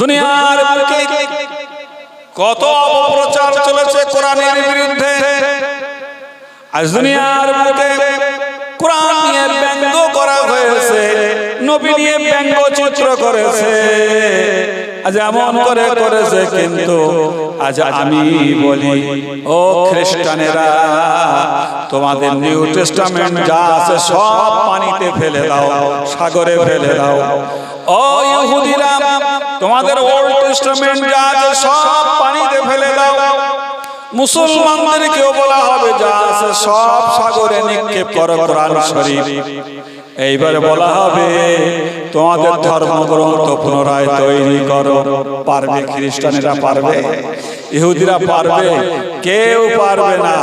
দুনিয়ার বুকে কত অপপ্রচার চলেছে কোরআনের বিরুদ্ধে। আজ দুনিয়ার বুকে কোরআন নিয়ে ব্যঙ্গ করা হয়েছে, নবী নিয়ে ব্যঙ্গ চিত্র করেছে। আজ এমন করে করেছে কিন্তু আজ আমি বলি, ও খ্রিস্টানেরা, তোমাদের নিউ টেস্টামেন্ট যা আছে সব পানিতে ফেলে দাও, সাগরে ফেলে দাও। ও ইহুদিরা তোমাদের ওল্ড টেস্টামেন্ট যা আছে সব পানিতে ফেলে দাও। মুসলমানদেরকেও বলা হবে যা আছে সব সাগরে নিক্ষেপ করো কোরআন শরীফ। এইবারে বলা হবে তোমাদের ধর্মগ্রন্থ পুনরায় তৈরি করো। পারবে খ্রিস্টানেরা পারবে। ইহুদিরা পারবে। কেউ পারবে না।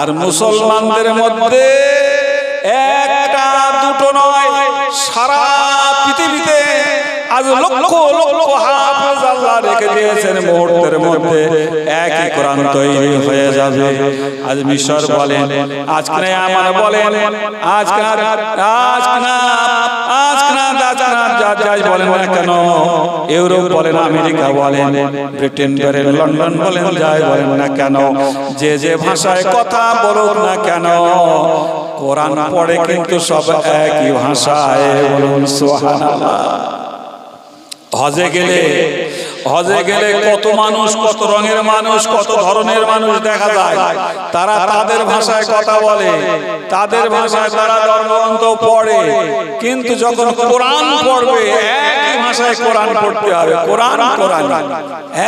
আর মুসলমানদের মধ্যে একটা দুটো নয় সারা পৃথিবীতে আজ লক্ষ লক্ষ হাফেজ আল্লাহ রেখে দিয়েছেন মুহূর্তের মধ্যে। একই কোরআন তৈরি হয়ে যাবে। আজ মিশর বলেন আজকে আমার বলেন আজকে আজকে না আজকে না আজকে না যা যাই বলেন না কেন ইউরোপ বলেন আমেরিকা বলেন ব্রিটেন বলেন লন্ডন বলেন যাই বলেন না কেন যে যে ভাষায় কথা বলুক না কেন কোরআন পড়ে কিন্তু সব একই ভাষায় বলুন সুবহানাল্লাহ। হজে গেলে হজে গেলে কত মানুষ কত রঙের মানুষ কত ধরনের মানুষ দেখা যায়। তারা তাদের ভাষায় কথা বলে তাদের ভাষায় তারা ধর্মগ্রন্থ পড়ে কিন্তু যখন কোরআন পড়বে একই ভাষায় কোরআন পড়তে হবে কোরআন কোরআন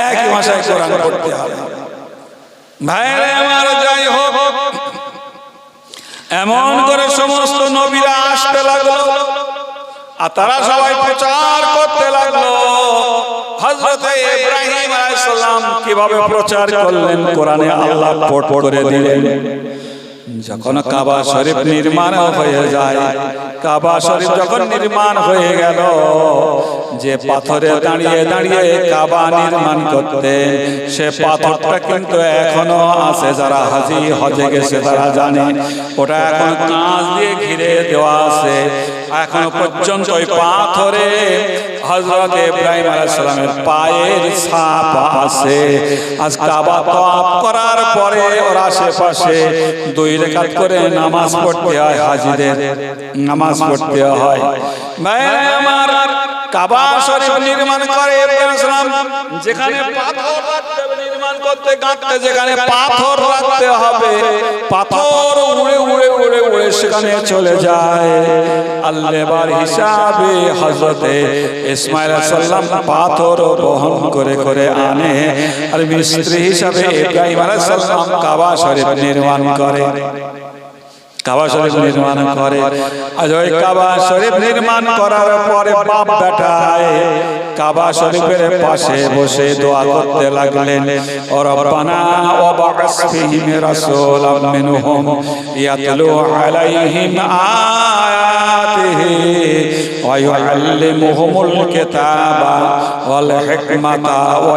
একই ভাষায় কোরআন পড়তে হবে। ভাইরা আমার যাই হোক এমন করে সমস্ত নবীরা আসতে লাগল। আর তারা সবাই প্রচার করতে লাগল। হযরত ইব্রাহিম আলাইহিস সালাম কীভাবে প্রচার করলেন? কোরআনে আল্লাহ পড় করে দিলেন। যখন কাবা শরীফ নির্মাণ হয়ে যায় কাবা শরীফ যখন নির্মাণ হয়ে গেল যে পাথরে দাঁড়িয়ে দাঁড়িয়ে কাবা নির্মাণ করতে সে পাথরটা কিন্তু এখনও আছে যারা হাজি হজে গেছে তারা জানে। ওটা এখন কাঁচ দিয়ে ঘিরে দেওয়া আছে। এখনও পর্যন্ত ওই পাথরে হজরত ইব্রাহিম আলাইহিস সালামের পায়ের ছাপ আছে। আজ কাবা তওয়াফ করার পরে ওর আশেপাশে দুই রেখাত করে নামাজ পড়তে হয় হাজিদের। নামাজ পড়তে হয়। আমার কাবা শরীফ নির্মাণ করে ইব্রাহিম যেখানে পাথর করতে কাটতে যেখানে পাথর রাখতে হবে, পাথর উড়ে উড়ে উড়ে উড়ে সেখানে চলে যায়। আল্লেবার হিসাবে হজরতে ইসমাইল সাল্লাম পাথর বহন করে করে আনে আর মিস্ত্রি হিসাবে ইব্রাহিম আলাইহিস সালাম কাবা শরীফ নির্মাণ করে। কাবা শরীফ নির্মাণ করে। আজ ওই কাবা শরীফ নির্মাণ করার পরে বাপ বেটায় কাবা শরীফের পাশে বসে দোয়া করতে লাগলেন। রব্বানা ওয়া বা'আস ফীহিম রাসূলাম মিনহুম ইয়াতলু আলাইহিম আয়াতিহি ওয়া ইউআল্লিমুহুমুল কিতাবা ওয়াল হিকমাতা ওয়া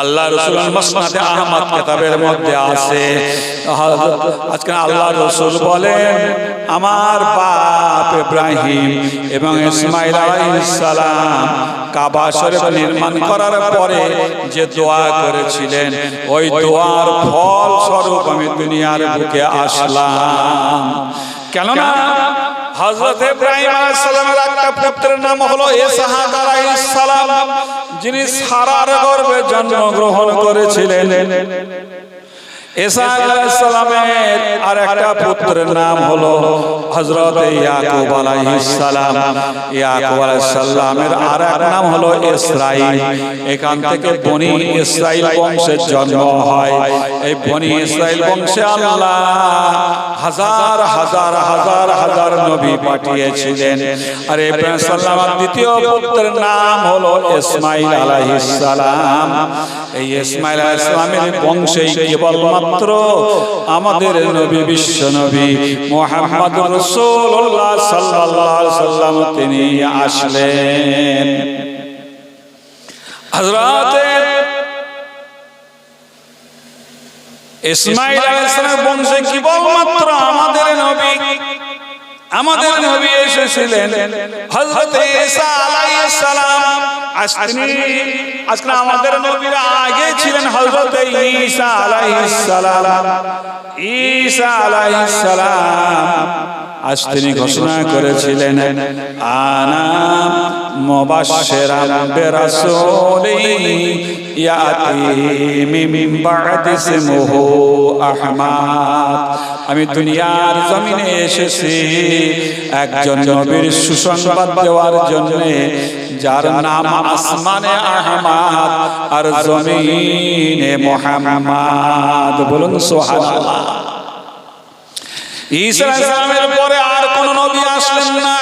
আল্লাহ রসুল মসনাদে আহমদ কিতাবের মধ্যে আছে। আজকে আল্লাহ রসুল বলেন আমার বাপ ইব্রাহিম এবং ইসমাইল আলাইহিস সালাম কাবা শরীফ নির্মাণ করার পরে যে দোয়া করেছিলেন ওই দোয়ার ফল স্বরূপ আমি দুনিয়ার বুকে আসলাম। কেননা হযরত ইব্রাহিম আলাইহিস সালামের একটা পুত্রের নাম হলো ইসহাক আলাইহিস সালাম। যিনি সারার গর্ভে জন্মগ্রহণ করেছিলেন। এসা আলাইসালামের আর একটা পুত্রের নাম হলো হজরত ইয়াকুব আলাইহিস ইয়াকুব আলাইহিস আর এক নাম হলো ইসরাইল। এখান থেকে বনি ইসরাইল বংশের জন্ম হয়। এই বনি ইসরাইল বংশে আল্লাহ হাজার হাজার হাজার হাজার নবী পাঠিয়েছিলেন। আর ইব্রাহিম সাল্লামের দ্বিতীয় পুত্রের নাম হলো ইসমাইল আলাইহিস সালাম। এই ইসমাইল আলাইহিস সালামের বংশেই কেবলমাত্র আমাদের নবী বিশ্ব নবী মুহাম্মদ রাসূলুল্লাহ সাল্লাল্লাহু আলাইহি সাল্লাম তিনি আসলেন। ইসমাইল বংশে কেবলমাত্র আমাদের নবী আমাদের নবী এসেছিলেন। হযরত ঈসা আলাইহিস সালাম আজ তিনি আজকে আমাদের নবীর আগে ছিলেন হযরত ঈসা আলাইহিস সালাম। ঈসা আলাইহিস সালাম। আজ তিনি ঘোষণা করেছিলেন আনা মুবাশশিরান বিরাসূলি ইয়াতি মিন বা'দি ইসমুহু আহমাদ। আমি দুনিয়ার জমিনে এসেছি একজন নবীর সুসংবাদ দেওয়ার জন্য। যার নাম আসমানে আহমাদ আর জমিনে মুহাম্মদ। বলুন সুবহানাল্লাহ। ঈসা আলাইহিস পরে আর কোন নবী আসলেন না।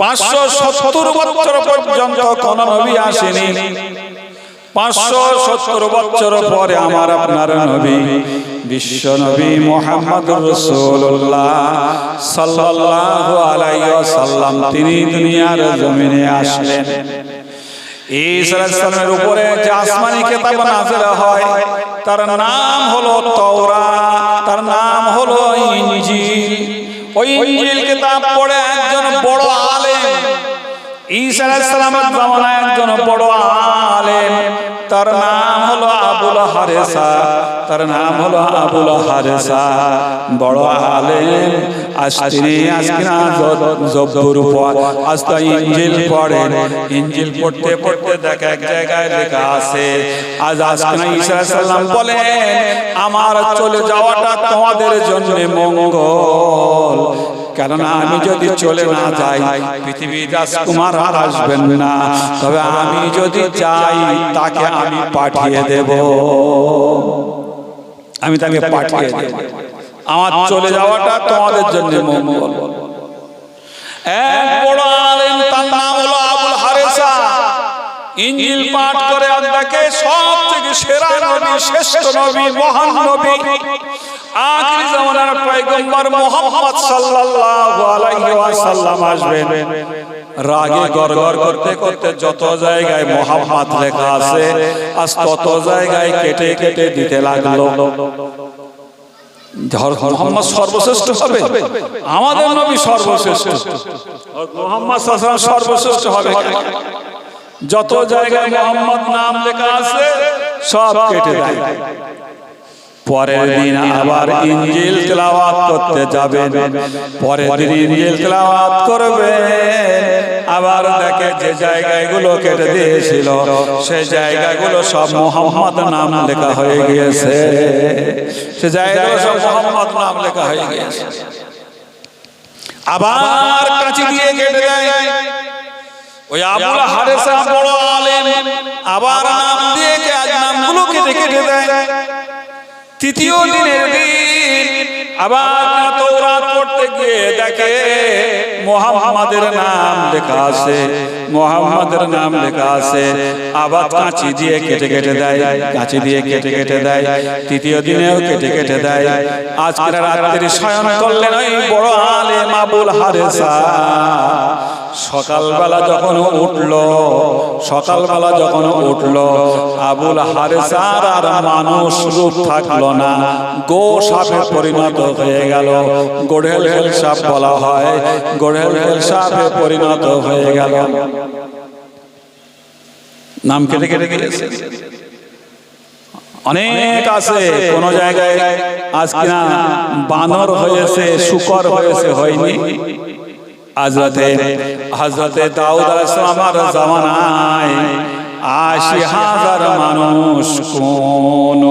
পাঁচশো সত্তর বছর পর্যন্ত কোন নবী আসেনি। পাঁচশো সত্তর বছর পরে আমার আপনার নবী বিশ্ব নবী মোহাম্মদ রসুল্লাহ সাল্লাল্লাহু আলাইহি ওয়াসাল্লাম, তিনি দুনিয়ার জমিনে আসলেন। আলাইহিস উপরে যে আসমানি কিতাব তার নাম হলো তাওরাত, তার নাম হলো ইনজিল। ওই ইনজিল কিতাব পড়ে একজন বড় আলেম, তার নাম হলো হারেসা, তার নাম হলো আবুল হারেসা। বড় আলেম আজ তিনি আজকে জব্বুর পর আজ তো ইঞ্জিল পড়েন ইঞ্জিল পড়তে পড়তে দেখা এক জায়গায় লেখা আছে। আজ আজকে ঈসা আলাইহিস বলেন, আমার চলে যাওয়াটা তোমাদের জন্য মঙ্গল। কেননা আমি যদি চলে না যাই, পৃথিবীর রাজকুমার আর আসবেন না। তবে আমি যদি যাই তাকে আমি পাঠিয়ে দেব। আমি তাকে পাঠিয়ে দেব। আমার চলে যাওয়াটা তোমাদের জন্য মঙ্গল। এক বড় আলেম তার নাম হলো আবুল হারেসা ইঞ্জিল পাঠ করে আল্লাহকে সব থেকে সেরা নবী শ্রেষ্ঠ নবী মহান নবী। আখিরি জামানার পয়গম্বর মুহাম্মদ সাল্লাল্লাহু আলাইহি ওয়াসাল্লাম আসবেন। রাগে গরগর করতে করতে যত জায়গায় মোহাম্মদ লেখা আছে আজ তত জায়গায় কেটে কেটে দিতে লাগল। মোহাম্মদ সর্বশ্রেষ্ঠ হবে। আমাদের নবী সর্বশ্রেষ্ঠ। মোহাম্মদ সর্বশ্রেষ্ঠ হবে। যত জায়গায় মোহাম্মদ নাম লেখা আছে সব কেটে দেয়। পরের দিন আবার ইঞ্জিল তেলাওয়াত করতে যাবেন। পরের দিন ইঞ্জিল তেলাওয়াত করবে আবার দেখে যে জায়গাগুলো কেটে দিয়েছিল সেই জায়গাগুলো সব মোহাম্মদ নাম লেখা হয়ে গিয়েছে। সে জায়গাগুলো সব মোহাম্মদ নাম লেখা হয়ে গিয়েছে। আবার কাঁচি দিয়ে কেটে দেয়। ওই আবুল হারেসা বড় আলেম। আবার নাম দিয়ে নামগুলো কেটে কেটে দেয়। তৃতীয় দিনের দিন আবার তৌরাত পড়তে গিয়ে দেখে মোহাম্মদের নাম লেখা আছে। মোহাম্মদের নাম লেখা আছে। আবার কাঁচি দিয়ে কেটে কেটে দেয়। কাঁচি দিয়ে কেটে কেটে দেয়। তৃতীয় দিনেও কেটে কেটে দেয়। আজকে রাত্রি শয়ন করলেন ওই বড় আলেম আবুল হারেসা সকালবেলা যখন উঠল, সকালবেলা যখন উঠল, আবুল হারেসার আর মানুষ রূপ থাকল না। গো সাপে পরিণত হয়ে গেল। গোড়েল হেল সাপ বলা হয়। গোড়েল হেল সাপে পরিণত হয়ে গেল। নাম কেটে কেটে গেছে অনেক আছে, কোন জায়গায় আজকে বানর হয়েছে, শুকর হয়েছে, হয়নি। হজরতে হজরতে দাউদ জামানায় আশি হাজার মানুষ কোন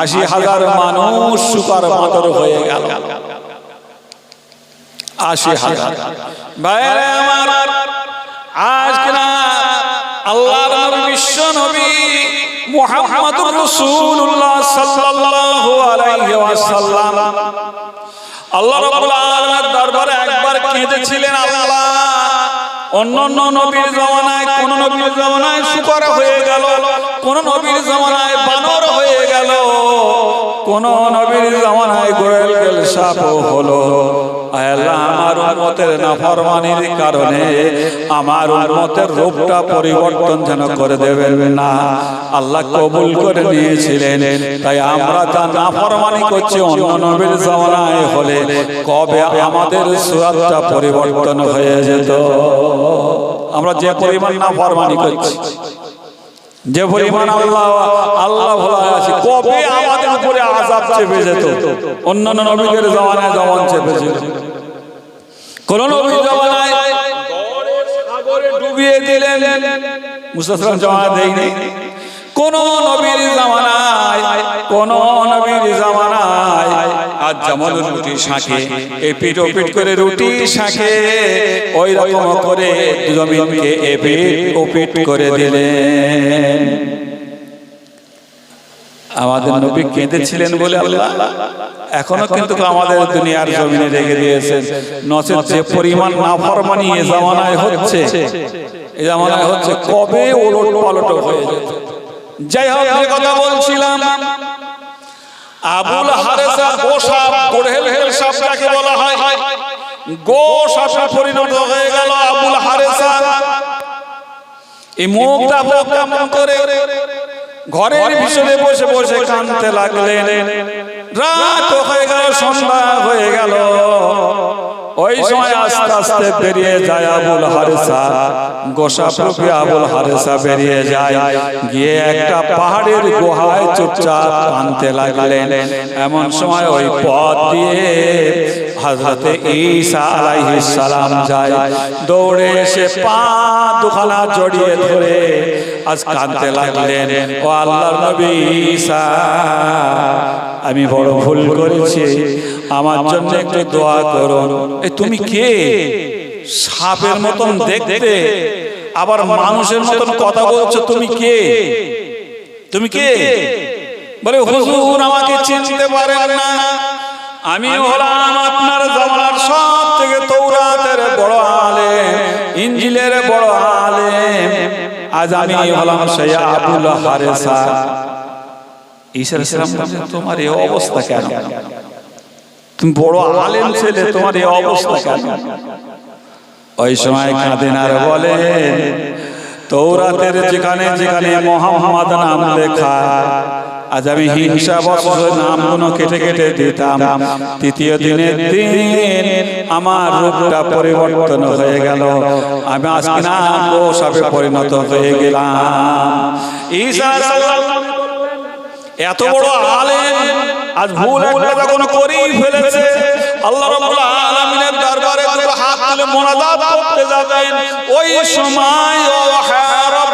আশি হাজার মানুষ সুপার মাতর হয়ে গেল। আশি হাজার। বাইরে আমার, আজ কিনা আল্লাহর নবী, বিশ্ব নবী মুহাম্মদুর রাসূলুল্লাহ সাল্লাল্লাহু আলাইহি ওয়াসাল্লাম। আল্লাহ রাব্বুল আলামিনের দরবারে একবার কেঁদেছিলেন আল্লাহ। অন্য অন্য নবীর জমানায় কোন নবীর জমানায় শুকর হয়ে গেল, কোন নবীর জমানায় বানর হয়ে গেল, কোন নবীর জমানায় গোয়েল গেল সাপ হলো। আল্লাহ আমার উম্মতের নাফরমানির কারণে আমার উম্মতের রূপটা পরিবর্তন যেন করে দেবেন না। আল্লাহ কবুল করে নিয়েছিলেন। তাই আমরা তা নাফরমানি করছি অন্য নবীর জমানায় হলে কবে আমাদের সুরাতটা পরিবর্তন হয়ে যেত। আমরা যে পরিমাণ নাফরমানি করছি যে পরিমাণ আল্লাহ আল্লাহ ভোলা আছে কবে আমাদের উপরে আজাব চেপে যেত। অন্যান্য নবীদের জমানায় জমান চেপেছিল কোন নবী সাগরে ডুবিয়ে দিলেন। মুসাফির জমানা দেয়নি। কোন নবীর জামানায়, কোন নবীর জামানায় আজ যেমন রুটি শাঁখে এ পিট ও পিট করে রুটি শাঁখে ওই রকম করে জমিনকে এ পিট ও পিট করে দিলেন। আমাদের নবী কেঁদেছিলেন বলে আল্লাহ। এখনও কিন্তু আমাদের দুনিয়ার জমিনে রেখে দিয়েছেন। নচেত যে পরিমাণ না নাফরমানি এ জামানায় হচ্ছে এ জামানায় হচ্ছে কবে ওলট পালট হয়ে যেত যাই হোক যে কথা বলছিলাম। আবুল হারেসা গোসাপ গোড়েল হেল সাপটাকে বলা হয়। গোসাপে পরিণত হয়ে গেল আবুল হারেসা। এই মুখটা মুখ কেমন করে ঘরের পিছনে বসে বসে কানতে লাগলেন। রাত হয়ে গেল সন্ধ্যা হয়ে গেল। ওই সময় আস্তে আস্তে বেরিয়ে যায় আবুল হারেসা। গোসা প্রভু আবুল হারেসা বেরিয়ে যায়। গিয়ে একটা পাহাড়ের গুহায় চুপচাপ কানতে লাগলেন। এমন সময় ওই পথ দিয়ে হযরতে ঈসা আলাইহিস সালাম যায়। দৌড়ে এসে পা দুখানা জড়িয়ে ধরে আজ কাঁদতে লাগলেন। ও আল্লাহর নবী ঈসা আমি বড় ভুল করেছি। আমার জন্য একটু দোয়া করুন। তুমি কে? সাপের মতন দেখতে। আবার মানুষের মতন কথা বলছো তুমি কে? তুমি কে? বলে হুজুর আমাকে চিনতে পারেন না। আমি হলাম আপনার জামানার সব থেকে তৌরাতের বড় আলেম। ইঞ্জিলের বড় আলেম। আজ আমি হলাম সেই আবুল হারেসা। ঈশা ইসলাম তোমার এই অবস্থা কেন? তুমি বড় আলেম ছেলে তোমার এই অবস্থা কেন ওই সময় কাঁদেন আর বলেন তৌরাতের যেখানে যেখানে মোহাম্মদ নাম লেখা আজ আমি হিংসা বছর নামগুলো কেটে কেটে দিতাম। তৃতীয় দিনের দিন আমার রূপটা পরিবর্তন হয়ে গেল। আমি আজকে না ও সবে পরিণত হয়ে গেলাম। ঈসা এত বড় আলেম আজ ভুল একটা যখন করেই ফেলেছে আল্লাহ রাব্বুল আলামিনের দরবারে দুটো হাত তুলে মোনাজাত করতে যাবেন। ওই সময় ও হ্যাঁ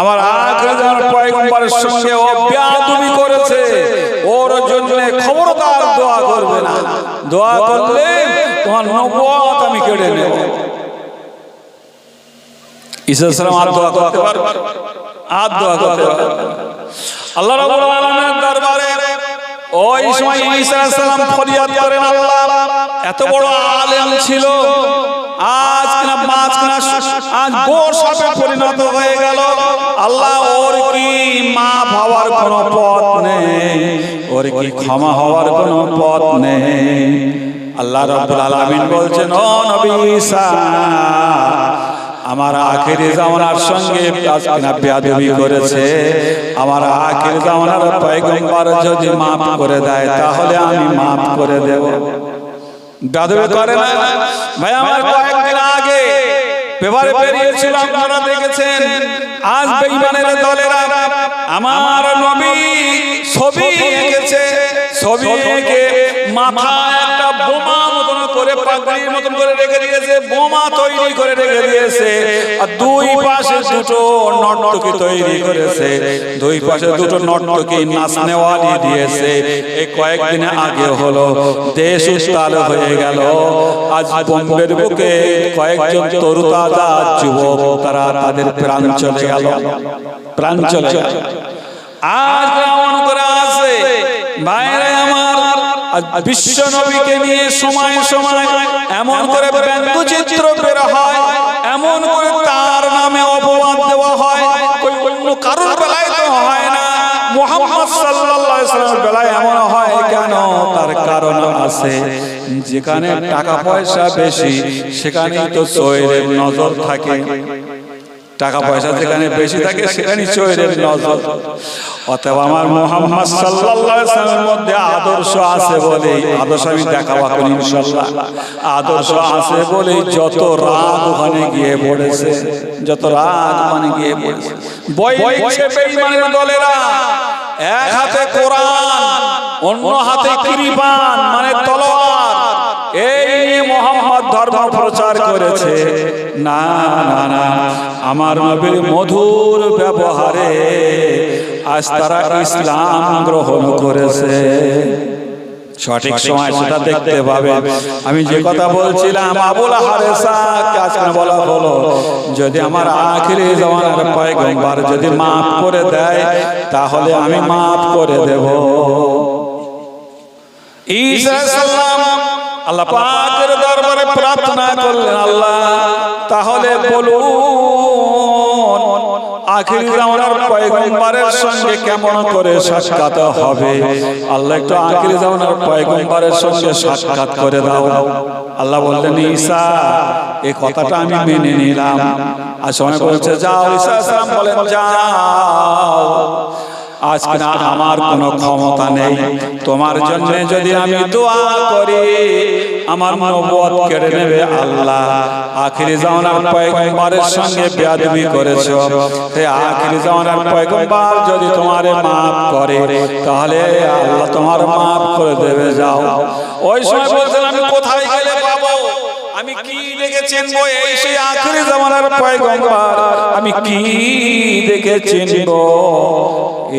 আমার আখেরি জামানার পয়গম্বরের সঙ্গে ও বেয়াদবি করেছে। ওর জন্য খবরদার দোয়া করবে না। দোয়া করলে তোমার নবুয়ত আমি কেড়ে নেব। ঈসা সালাম আর দোয়া করতে পারবে আর দোয়া করতে পারবে আল্লাহ রাব্বুল আলামিনের দরবারে ওই সময় ঈসা আলাইহিস সালাম ফরিয়াদ করেন আল্লাহ। এত বড় আলেম ছিল। আজ কিনা মাছ কিনা আজ গোর সাপে পরিণত হয়ে আল্লাহ ওর কি মা ভাবার কোনো পথ নেই? ওর কি ক্ষমা হওয়ার কোনো পথ নেই? আল্লাহ রাব্বুল আলামিন বলছেন ও নবী ঈসা আমার আখেরি জামানার সঙ্গে আজকে বেয়াদবি করেছে। আমার আখেরি জামানার পয়গম্বর যদি মাফ করে দেয় তাহলে আমি মাফ করে দেব। বেয়াদবি করে না? ভাই আমার কয়েকদিন আগে পেপারে বেরিয়েছিল আপনারা দেখেছেন। আজ বেঈমানের দলেরা আমার নবী ছবি এঁকেছে। ছবি এঁকে মাথা একটা বোমা করে পাগড়ির মতন করে রেখে দিয়েছে বোমা তৈরি করে রেখে দিয়েছে আর দুই পাশে দুটো নর্তকী তৈরি করেছে দুই পাশে দুটো নর্তকী নাচ নেওয়ালি দিয়েছে। এই কয়েকদিন আগে হলো দেশ উত্তাল হয়ে গেল। আজ বোম্বের বুকে কয়েকজন তরুতাজা যুবক তারা তাদের প্রাণ চলে গেল। প্রাণ চলে গেল। আজ এমন করে আছে। আজ বিশ্ব নবীকে নিয়ে সময় সময় এমন করে ব্যঙ্গচিত্র হয়, এমন করে তার নামে অপবাদ দেওয়া হয় অন্য কারোর বেলায় তো হয় না। বেলায় হয় কেন? তার কারণ আছে, যেখানে টাকা পয়সা বেশি, সেখানেই তো চোরের নজর থাকে। টাকা পয়সা যেখানে বেশি থাকে সেখানে চোরের নজর। অতএব আমার মোহাম্মদ সাল্লাল্লাহু আলাইহি সাল্লামের মধ্যে আদর্শ আছে বলে আদর্শ আমি দেখাবো এখন ইনশাআল্লাহ আদর্শ আছে বলে যত রাগ ওখানে গিয়ে পড়েছে যত রাগ ওখানে গিয়ে পড়েছে। দলেরা এক হাতে কোরআন অন্য হাতে কৃপান মানে তলোয়ার। এই ধর্ম প্রচার করেছে। না না না, আমার নবীর মধুর ব্যবহারে আজ তারা ইসলাম গ্রহণ করেছে। সঠিক সময় সেটা দেখতে পাবে আমি যে কথা বলছিলাম, আবুল হারেসা বলা হলো, যদি আমার আখিরি জমানার যদি মাফ করে দেয়, তাহলে আমি মাফ করে দেব। ঈসা সাল্লাম আল্লাহ পাকের প্রার্থনা করলেন আল্লাহ। তাহলে বলুন সঙ্গে কেমন করে হবে? আল্লাহ একটু সঙ্গে করে দাও। বললেন কথাটা আমি মেনে নিলাম। বলছে আমার কোনো ক্ষমতা নেই। তোমার জন্য যদি আমি দোয়া করি আমার নবুয়ত কেড়ে নেবে আল্লাহ। আখিরি জামানার পয়গম্বরের সঙ্গে বেয়াদবি করেছ। হে আখিরি জামানার পয়গম্বর যদি তোমারে maaf করে তাহলে আল্লাহ তোমার maaf করে দেবে যাও। ওই সময় বলছেন আমি কোথায় গেলে পাবো? আমি কি দেখে চিনবো এই সেই আখিরি জামানার পয়গম্বর? আমি কি দেখে চিনবো?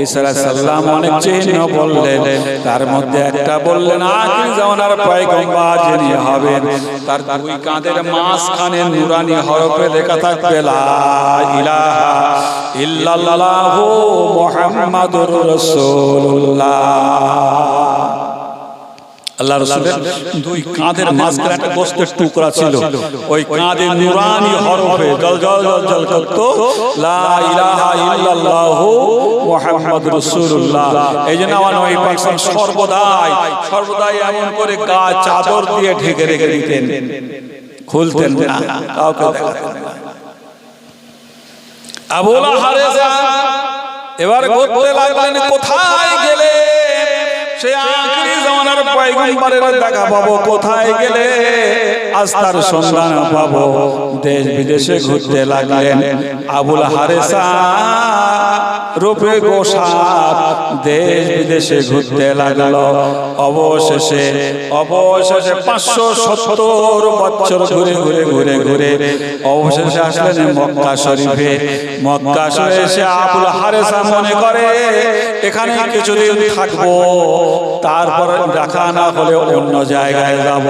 ঈসা সাল্লাম অনেক চিহ্ন বললেন। তার মধ্যে একটা বললেন আখির জামানার পয়গম্বর যিনি হবেন তার দুই কাঁধের মাঝখানে নুরানি হরফে লেখা থাকবে লা ইলাহা ইল্লাল্লাহু মুহাম্মাদুর রাসূলুল্লাহ। আল্লাহ দুই কাঁধের মাঝখানে একটা গোস্তের টুকরা ছিল। ওই কাঁধে হরফে করতো। লা ইলাহা ইল্লাল্লাহু রাসূলুল্লাহ। আমার নবী পাক সর্বদাই সর্বদাই এমন করে গা চাদর দিয়ে ঢেকে রেখে দিতেন। খুলতেন না, কাউকে আবুল এবার ঘুরতে লাগলেন, কোথায় গেলে সে আখিরি জামানার পয়গম্বরের দেখা পাবো, কোথায় গেলে আস্থার সন্ধান পাবো? দেশ বিদেশে ঘুরতে লাগলেন আবুল হারেসা। রূপে গোসাপ দেশ বিদেশে ঘুরতে লাগল। অবশেষে অবশেষে পাঁচশো সত্তর বছর ঘুরে ঘুরে ঘুরে ঘুরে অবশেষে আসলেন মক্কা শরীফে। মক্কা শরীফে আবুল হারেসা মনে করে, এখানে কিছুদিন থাকব। তারপর দেখা না হলে অন্য জায়গায় যাব।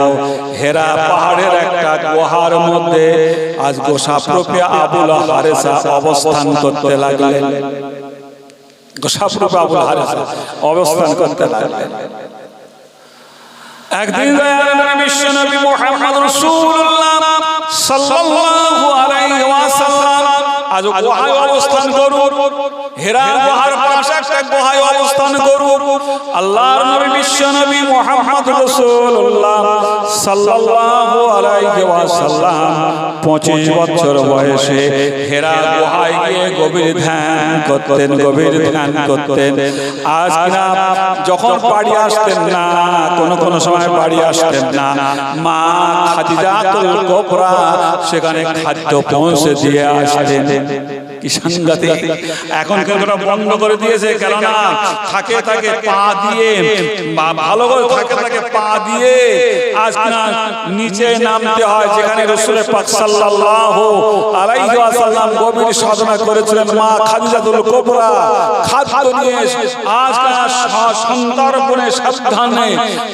হেরা পাহাড়ের একটা গুহার মধ্যে আজ গোসাপ্রপে আবুল হারেসা অবস্থান করতে লাগলেন। গোসাপ্রপে আবুল হারেসা অবস্থান করতে লাগলেন। একদিন সাল্লাল্লাহু আলাইহি ওয়াসাল্লাম আজ গুহায় অবস্থান করুন। হেরা গুহার পাশে একটা গুহায় অবস্থান করুন। আল্লাহর নবী বিশ্ব নবী মুহাম্মদ রাসূলুল্লাহ সাল্লাল্লাহু আলাইহি ওয়াসাল্লাম। 25 বছর বয়সে হেরা গুহায় গিয়ে গভীর ধ্যান করতেন গভীর ধ্যান করতেন। আজ কিনা যখন বাড়ি আসতেন না কোন কোন সময় বাড়ি আসতেন না। মা খাদিজাতুল কোবরা সেখানে খাদ্য পৌঁছে দিয়ে আসতেন। কি সাংঘাতিক এখন কিন্তু বন্ধ করে দিয়েছে, কেননা থাকে থাকে পা দিয়ে ভালো করে থাকে থাকে পা দিয়ে আজ না নিচে নামতে হয়, যেখানে রসুলের পাক সাল্লাল্লাহু আলাইহি ওয়াসাল্লাম গভীর সাধনা করেছিলেন মা খাদিজাতুল কোবরা। খাদ্য নিয়ে আজ না সন্তারপণে সাবধানে,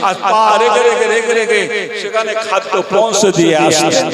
আর পা রেখে রেখে রেখে রেখে সেখানে খাদ্য পৌঁছে দিয়ে আসেন।